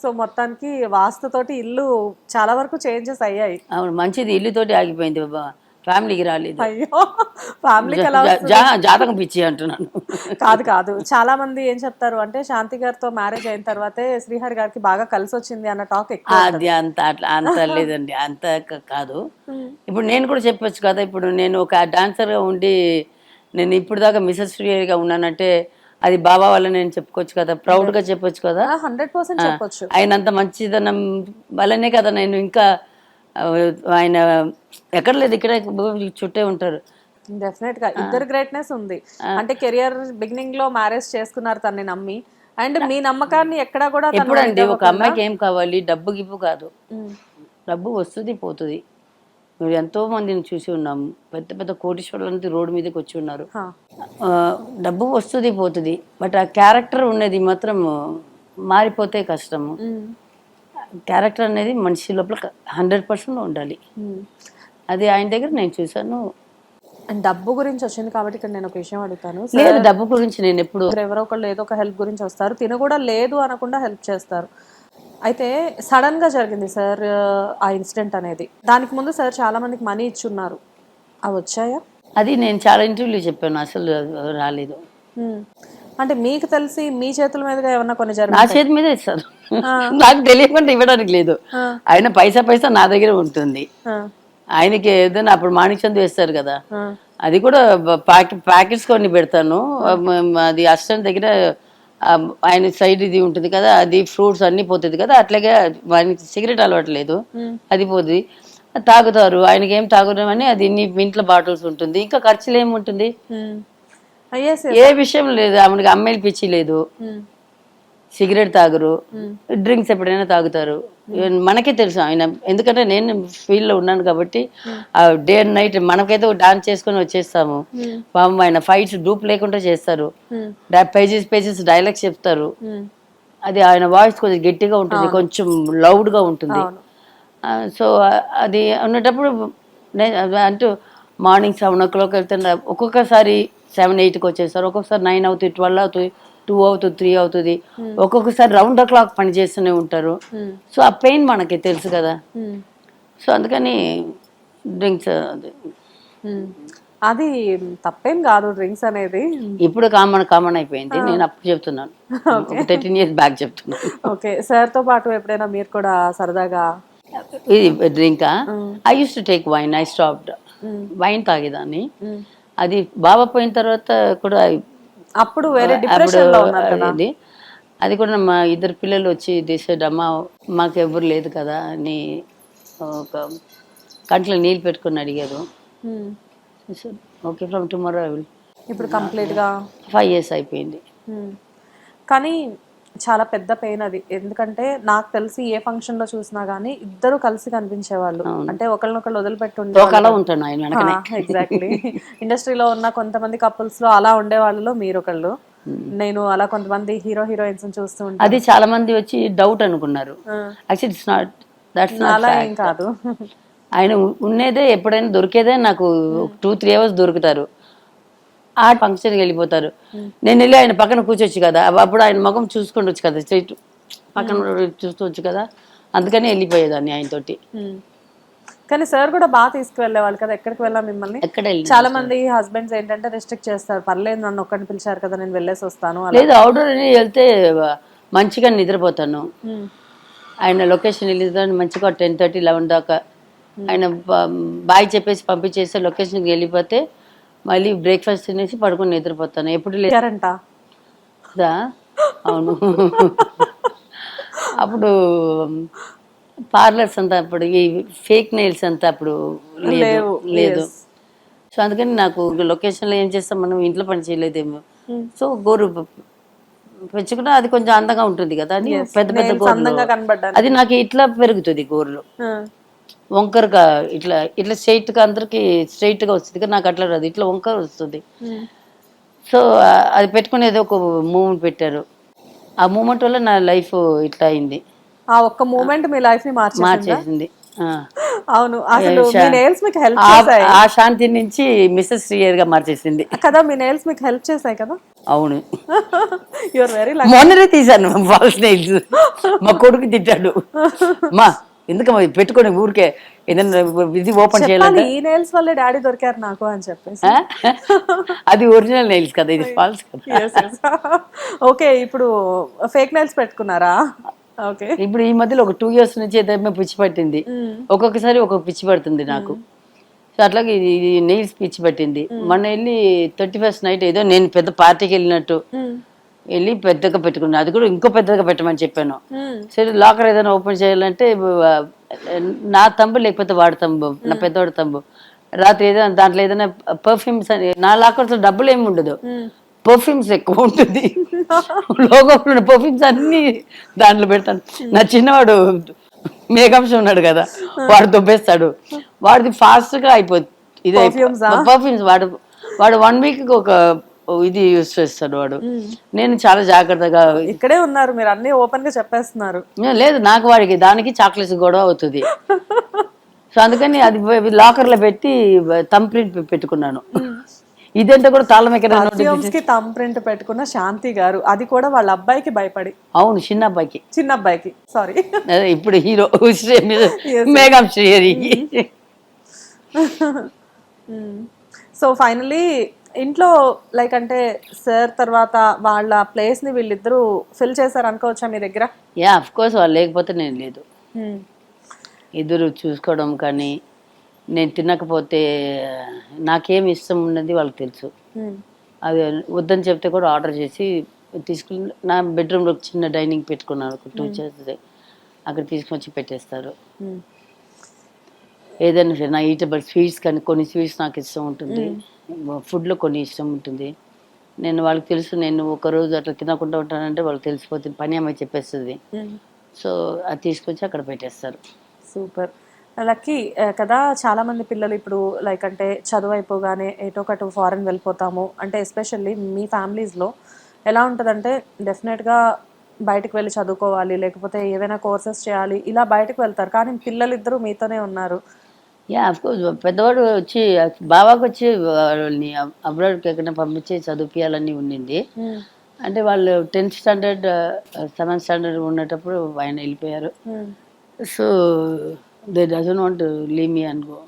So మొత్తానికి వాస్తుతోటి ఇల్లు చాలా వరకు చేంజెస్ అయ్యాయి. అవును మంచిది. ఇల్లుతోటి ఆగిపోయింది బాబా. ఫ్యామిలీకి రాలేదు. అయ్యో ఫ్యామిలీకి ఎలా జాతకం పిచ్చి అంటున్నాను. కాదు కాదు. చాలా మంది ఏం చెప్తారు అంటే శాంతి గారితో మ్యారేజ్ అయిన తర్వాతే శ్రీహరి గారికి బాగా కలిసి వచ్చింది అన్న టాక్ ఎక్కువ అది అంత అట్లా అంత లేదండి. అంత కాదు. ఇప్పుడు నేను కూడా చెప్పొచ్చు కదా ఇప్పుడు నేను ఒక డాన్సర్గా ఉండి నేను ఇప్పుడు దాకా మిసెస్ ఫ్రీగా ఉన్నానంటే అది బాబా వల్ల నేను చెప్పుకోవచ్చు కదా ప్రౌడ్గా చెప్పొచ్చు కదా. హండ్రెడ్ పర్సెంట్ చెప్పొచ్చు. ఆయనంత మంచిదనం వల్లనే కదా నేను ఇంకా ఆయన ఎక్కడ లేదు ఇక్కడ చుట్టే ఉంటారు. డెఫినెట్గా. ఇద్దరు గ్రేట్నెస్ ఉంది. అంటే కెరియర్ బిగినింగ్లో మ్యారేజ్ చేసుకున్నారు తనని నమ్మి. అండ్ మీ నమ్మకాన్ని ఎక్కడా కూడా ఎప్పుడండి ఒక అమ్మాయికి ఏం కావాలి? డబ్బు గిప్పు కాదు. డబ్బు వస్తుంది పోతుంది. మేము ఎంతో మందిని చూసి ఉన్నాము పెద్ద పెద్ద కోటీశ్వరులంతా రోడ్డు మీదకి వచ్చి ఉన్నారు. డబ్బు వస్తుంది పోతుంది. బట్ ఆ క్యారెక్టర్ ఉన్నది మాత్రం మారిపోతే కష్టము. క్యారెక్టర్ అనేది మనిషి లోపల హండ్రెడ్ పర్సెంట్ ఉండాలి. అది ఆయన దగ్గర నేను చూసాను అండ్ డబ్బు గురించి వచ్చింది కాబట్టి ఇక్కడ నేను ఒక విషయం అడుగుతాను. లేదు డబ్బు గురించి నేను ఎప్పుడు ఎవరో ఒకళ్ళు ఏదో ఒక హెల్ప్ గురించి వస్తారు. తిను కూడా లేదు అనకుండా హెల్ప్ చేస్తారు. అయితే సడన్గా జరిగింది సార్ ఆ ఇన్సిడెంట్ అనేది. దానికి ముందు సార్ చాలా మందికి మనీ ఇచ్చున్నారు. అవి వచ్చాయా? అది నేను చాలా ఇంటర్వ్యూలు చెప్పాను అసలు రాలేదు. అంటే మీకు తెలిసి మీ చేతుల మీదుగా ఏమన్నా కొన్ని జరిగి నా చేతి మీదే ఇస్తారు నాకు తెలియకుండా ఇవ్వడానికి లేదు. ఆయన పైసా పైసా నా దగ్గర ఉంటుంది. ఆయనకి ఏదైనా అప్పుడు మాణిక్చంద్ వేస్తారు కదా. అది కూడా ప్యాకెట్ ప్యాకెట్స్ కొన్ని పెడతాను. అది అసిస్టెంట్ దగ్గర ఆయన సైడ్ ఇది ఉంటుంది కదా అది ఫ్రూట్స్ అన్ని పోతుంది కదా అట్లాగే ఆయనకి సిగరెట్ అలవాట్లేదు అది పోతుంది. తాగుతారు ఆయనకి ఏం తాగుతామని అది ఇన్ని ఇంట్లో బాటిల్స్ ఉంటుంది. ఇంకా ఖర్చులు ఏముంటుంది? ఏ విషయం లేదు ఆమెకి అమ్మాయిలు పిచ్చి లేదు. సిగరెట్ తాగరు. డ్రింక్స్ ఎప్పుడైనా తాగుతారు. మనకే తెలుసు ఆయన. ఎందుకంటే నేను ఫీల్డ్లో ఉన్నాను కాబట్టి ఆ డే అండ్ నైట్ మనకైతే డాన్స్ చేసుకొని వచ్చేస్తాము. పాపం ఆయన ఫైట్స్ డూప్ లేకుండా చేస్తారు. పేజెస్ పేజెస్ డైలాగ్స్ చెప్తారు. అది ఆయన వాయిస్ కొంచెం గట్టిగా ఉంటుంది కొంచెం లౌడ్గా ఉంటుంది సో అది ఉన్నటప్పుడు నే- అంటూ మార్నింగ్ సెవెన్ ఓ క్లాక్ వెళ్తున్నా ఒక్కొక్కసారి సెవెన్ ఎయిట్కి వచ్చేస్తారు. ఒక్కొక్కసారి నైన్ అవుతుంది ట్వెల్వ్ అవుతుంది టూ అవుతుంది త్రీ అవుతుంది. ఒక్కొక్కసారి రౌండ్ ద క్లాక్ పని చేస్తూనే ఉంటారు. సో ఆ పెయిన్ మనకి తెలుసు కదా. సో అందుకని డ్రింక్స్ అది. తప్పేం కాదు డ్రింక్స్ అనేది. ఇప్పుడు కామన్ కామన్ అయిపోయింది. నేను అప్పుడు చెప్తున్నాను. థర్టీన్ ఇయర్స్ బ్యాక్ చెప్తున్నాను. ఓకే సార్తో పాటు ఎప్పుడైనా మీరు కూడా సరదాగా ఇది డ్రింకా? I use to take wine I stopped wine తాగేదాన్ని. అది బాబా పోయిన తర్వాత కూడా అప్పుడు వేరే డిప్రెషన్లో ఉన్నారు కదా. ఇది అది కూడా మా ఇద్దరు పిల్లలు వచ్చి తీసాడు అమ్మ మాకు ఎవరు లేదు కదా అని ఒక కంట్లో నీళ్ళు పెట్టుకొని అడిగారు. Okay from tomorrow I will ఇప్పుడు కంప్లీట్గా ఫైవ్ ఇయర్స్ అయిపోయింది. కానీ చాలా పెద్ద పెయిన్ అది. ఎందుకంటే నాకు తెలిసి ఏ ఫంక్షన్లో చూసినా గానీ ఇద్దరు కలిసి కనిపించేవాళ్ళు. అంటే ఒకళ్ళనొకళ్ళు వెనకనే. ఎగ్జాక్ట్లీ ఇండస్ట్రీలో ఉన్న కొంతమంది కపుల్స్లో అలా ఉండే వాళ్ళలో మీరు ఒకళ్ళు. నేను అలా కొంతమంది హీరో హీరోయిన్స్ చూస్తూ ఉంటాను. అది చాలా మంది వచ్చి డౌట్ అనుకున్నారు. యాక్చువల్లీ ఇట్స్ నాట్ దట్స్ అలా ఏం కాదు. ఆయన ఉ- ఉన్నదే ఎప్పుడైనా దొరికేదే నాకు టూ త్రీ అవర్స్ దొరుకుతారు. ఆ ఫంక్షన్కి వెళ్ళిపోతారు. నేను వెళ్ళి ఆయన పక్కన కూర్చోవచ్చు కదా. అప్పుడు- ఆయన ముఖం చూసుకుంటొచ్చు కదా. స్ట్రైట్ పక్కన చూసుకోవచ్చు కదా. అందుకని వెళ్ళిపోయేదాన్ని ఆయనతోటి. కానీ సార్ కూడా బాగా తీసుకువెళ్ళేవాళ్ళు కదా. ఎక్కడికి వెళ్ళా మిమ్మల్ని? ఎక్కడ చాలా మంది హస్బెండ్స్ ఏంటంటే రెస్ట్రిక్ట్ చేస్తారు. పర్లేదు నన్ను ఒక్కడిని పిలిచారు కదా నేను వెళ్ళేసి వస్తాను లేదు అవుట్డోర్ అని వెళ్తే మంచిగా నిద్రపోతాను. ఆయన లొకేషన్ వెళ్ళిద్దాన్ని మంచిగా టెన్ థర్టీ లెవెన్ దాకా. ఆయన బాయ్ చెప్పేసి పంపించేస్తే లొకేషన్కి వెళ్ళిపోతే మళ్ళీ బ్రేక్ఫాస్ట్ తినేసి పడుకొని నిద్రపోతాను. ఎప్పుడు లేదు ఇచ్చారంట కదా? అవును. అప్పుడు పార్లర్స్ అంతా అప్పుడు ఈ ఫేక్ నెయిల్స్ అంతా అప్పుడు లేదు లేవు, లేదు. సో అందుకని నాకు లొకేషన్లో ఏం చేస్తాం మనం ఇంట్లో పని చేయలేదేమో. సో గోరు పెంచుకుంటే అది కొంచెం అందంగా ఉంటుంది కదా అది పెద్ద పెద్ద గోర్లు. అది నాకు ఇట్లా పెరుగుతుంది గోర్లు. ఆ. వంకరగా ఇట్లా ఇట్లా straight గా అందరికి straight గా వస్తుంది కానీ నాకు అట్లా రాదు. ఇట్లా వంకర వస్తుంది. సో అది పెట్టుకునేది ఒక మూమెంట్ పెట్టారు. ఆ మూమెంట్ వల్ల నా లైఫ్ ఇట్లా అయింది. ఆ ఒక్క మూమెంట్ మీ లైఫ్ని మార్చేసిందా. అవును. అసలు మీ నెయిల్స్ మీకు హెల్ప్ ఆ- చేశాయి. ఆ శాంతి నుంచి మిస్సెస్ శ్రీయర్గా మార్చేసింది. కదా మీ నెయిల్స్ మీకు హెల్ప్ చేశాయి కదా? అవును. యువర్ వెరీ మొన్ననే తీశాను ఫాల్స్ నెయిల్స్ మా కొడుకు తిట్టాడు. మా ఇది పెట్టుకొని ఊరికే ఏదైనా ఇది ఓపెన్ చేయాలంటే? ఈ నెయిల్స్ వల్లే డాడీ దొరికారు నాకు అని చెప్పేసి? అది ఒరిజినల్ నెయిల్స్ కదా ఇది ఫాల్స్ కదా? ఓకే ఇప్పుడు ఫేక్ నెయిల్స్ పెట్టుకున్నారా? ఓకే. ఇప్పుడు ఈ మధ్యలో ఒక టూ ఇయర్స్ నుంచి ఏదైనా పిచ్చి పట్టింది. ఒక్కొక్కసారి ఒక్కొక్క పిచ్చి పడుతుంది నాకు. సో అట్లాగే ఇది నెయిల్స్ పిచ్చి పట్టింది. మొన్న వెళ్ళి థర్టీ ఫస్ట్ నైట్ ఏదో నేను పెద్ద పార్టీకి వెళ్ళినట్టు వెళ్ళి పెద్దగా పెట్టుకున్నాను అది కూడా ఇంకో పెద్దగా పెట్టమని చెప్పాను. సరే లాకర్ ఏదైనా ఓపెన్ చేయాలంటే నా తంబు లేకపోతే వాడి తంబు నా పెద్దవాడి తంబు. రాత్రి ఏదైనా దాంట్లో ఏదైనా పర్ఫ్యూమ్స్ అని నా లాకర్స్ డబ్బులు ఏమి ఉండదు. పర్ఫ్యూమ్స్ ఎక్కువ ఉంటుంది. లోకంలో పర్ఫ్యూమ్స్ అన్ని దాంట్లో పెడతాను. నా చిన్నవాడు మేకప్స్ ఉన్నాడు కదా వాడు దొబ్బేస్తాడు. వాడిది ఫాస్ట్గా అయిపోతుంది ఇది? పర్ఫ్యూమ్స్ వాడు వాడు వన్ వీక్ ఒక ఇది యూస్ చేస్తాడు వాడు. నేను చాలా జాగ్రత్తగా ఇక్కడే ఉన్నారు మీరు అన్ని ఓపెన్గా చెప్పేస్తున్నారు. లేదు నాకు వాడికి దానికి చాక్లెట్స్ గొడవ అవుతుంది. సో అందుకని అది లాకర్లో పెట్టి థమ్ ప్రింట్ పెట్టుకున్నాను. ఇదంతా కూడా తాళం కి థమ్ ప్రింట్ పెట్టుకున్న శాంతి గారు అది కూడా వాళ్ళ అబ్బాయికి భయపడి. అవును చిన్న అబ్బాయికి చిన్న అబ్బాయికి సారీ ఇప్పుడు హీరో మేఘం శ్రీహరి. సో ఫైనలీ ఇంట్లో లైక్ అంటే సార్ తర్వాత వాళ్ళ ప్లేస్ని వీళ్ళిద్దరూ ఫిల్ చేశారు అనుకోవచ్చా మీ దగ్గర? యా అఫ్ కోర్స్ వాళ్ళు లేకపోతే నేను లేదు. ఇద్దరు చూసుకోవడం కానీ నేను తినకపోతే నాకేం ఇష్టం ఉన్నది వాళ్ళకి తెలుసు. అది వద్దని చెప్తే కూడా ఆర్డర్ చేసి తీసుకుని నా బెడ్రూమ్లో చిన్న డైనింగ్ పెట్టుకున్నాను ఒక టూ చైర్స్ అక్కడ తీసుకొని వచ్చి పెట్టేస్తారు ఏదైనా సరే నా ఈటబుల్ స్వీట్స్ కానీ కొన్ని స్వీట్స్ నాకు ఇష్టం ఉంటుంది. ఫుడ్లో కొన్ని ఇష్టం ఉంటుంది. నేను వాళ్ళకి తెలుసు నేను ఒక రోజు అట్లా తినకుండా ఉంటానంటే వాళ్ళకి తెలిసిపోతుంది పని అమ్మాయి చెప్పేస్తుంది. సో అది తీసుకొచ్చి అక్కడ పెట్టేస్తారు. సూపర్. లక్కీ కదా చాలా మంది పిల్లలు ఇప్పుడు లైక్ అంటే చదువు అయిపోగానే ఏటో ఒకటి ఫారెన్ వెళ్ళిపోతాము. అంటే ఎస్పెషల్లీ మీ ఫ్యామిలీస్లో ఎలా ఉంటుందంటే డెఫినెట్గా బయటకు వెళ్ళి చదువుకోవాలి లేకపోతే ఏవైనా కోర్సెస్ చేయాలి ఇలా బయటకు వెళ్తారు. కానీ పిల్లలు ఇద్దరు మీతోనే ఉన్నారు. యా అఫ్కోర్స్ పెద్దవాడు వచ్చి బాబాకి వచ్చి వాళ్ళని అబ్రాడ్కి ఎక్కడైనా పంపించి చదివిపించాలని ఉండింది. అంటే వాళ్ళు టెన్త్ స్టాండర్డ్ సెవెంత్ స్టాండర్డ్ ఉన్నటప్పుడు ఆయన వెళ్ళిపోయారు. So they doesn't want leave me అనుకో